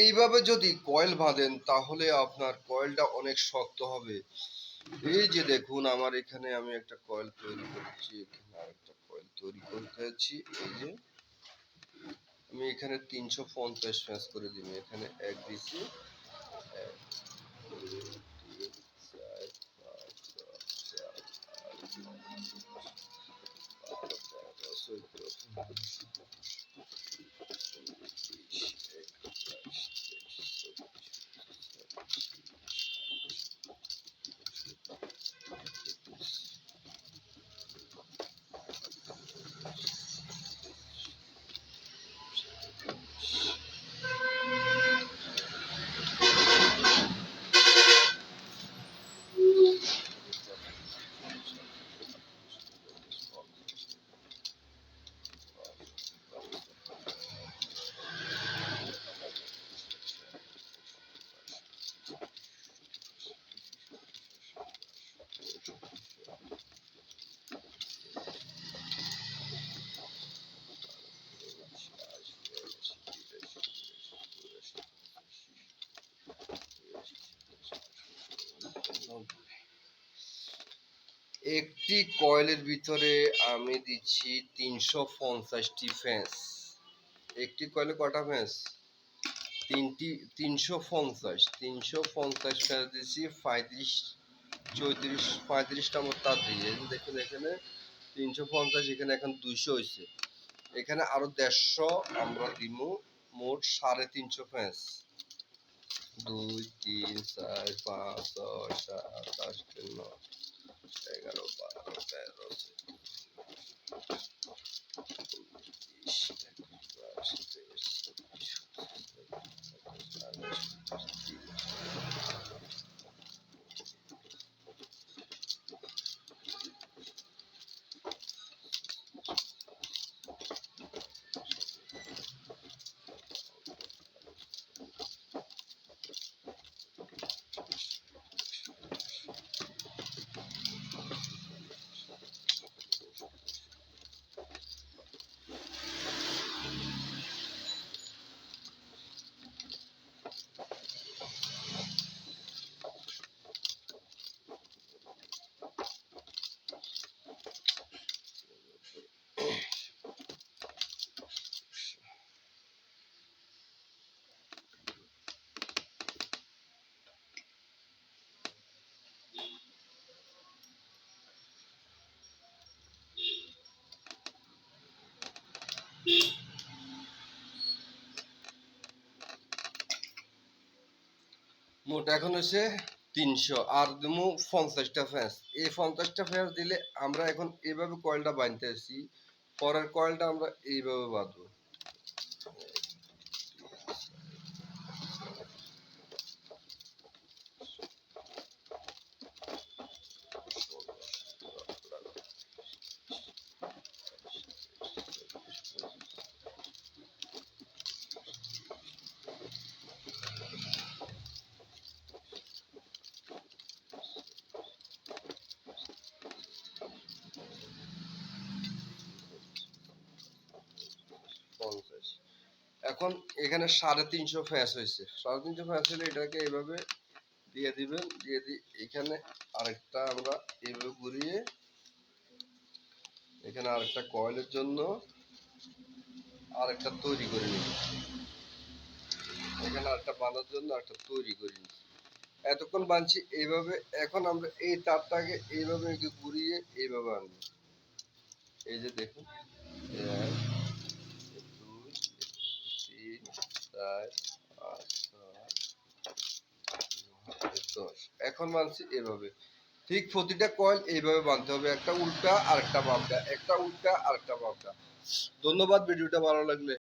এইভাবে যদি কয়েল বাঁধেন তাহলে আপনার কয়েলটা অনেক শক্ত হবে। এই যে দেখুন আমার এখানে আমি একটা কয়েল তৈরি করছি এখানে আরেকটা কয়েল তৈরি করতেছি এই যে আমি এখানে তিনশো পঞ্চাশ ফ্যাস করে দিব এখানে এক দশ, একটি কয়েলের ভিতরে আমি দিচ্ছি তিনশো পঞ্চাশটি ফ্যাঁস একটি কয়েলে কটা ফ্যাঁস তিনটি, তিনশো পঞ্চাশ। তিনশো পঞ্চাশ ফ্যাঁস দিচ্ছি, পঁয়ত্রিশ, চৌত্রিশ, পঁয়ত্রিশটা মতো তার দিয়ে দেখুন এখানে তিনশো পঞ্চাশ, এখানে এখন দুইশো হয়েছে এখানে আরও দেড়শো আমরা দিব মোট সাড়ে তিনশো ফ্যাঁস দুই, তিন, চার, পাঁচ, ছয়, সাত, আট, নয়। Chega no barco, perro. মোট এখন হচ্ছে তিনশো, আর দেবো পঞ্চাশটা ফ্যাঁস এই পঞ্চাশটা ফ্যাঁস দিলে আমরা এখন এইভাবে কয়েলটা বাঁধতে আসছি পরের কয়েলটা আমরা এইভাবে বাঁধবো পঞ্চাশ এখন এখানে সাড়ে তিনশো ফ্যাঁস হয়েছে। সাড়ে তিনশো ফ্যাঁস হলে এটাকে এইভাবে দিয়ে দিবেন, দিয়ে দি এখানে আরেকটা আমরা এইভাবে ঘুরিয়ে এখানে আরেকটা কয়েলের জন্য আরেকটা তৈরি করে নিব। এখানে আরেকটা বাঁধার জন্য একটা তৈরি করে নিব। এতক্ষণ বানছি এইভাবে এখন আমরা এই তারটাকে এইভাবে ঘুরিয়ে এইভাবে আনব। এই যে দেখুন এক, দুই তিন চার পাঁচ ছয় নয়, দশ এখন মানছি এভাবে। ঠিক প্রতিটা কয়েল এইভাবে বাঁধতে হবে, একটা উল্টা আর একটা বামটা, একটা উল্টা আর একটা বামটা। ধন্যবাদ, ভিডিওটা ভালো লাগলে।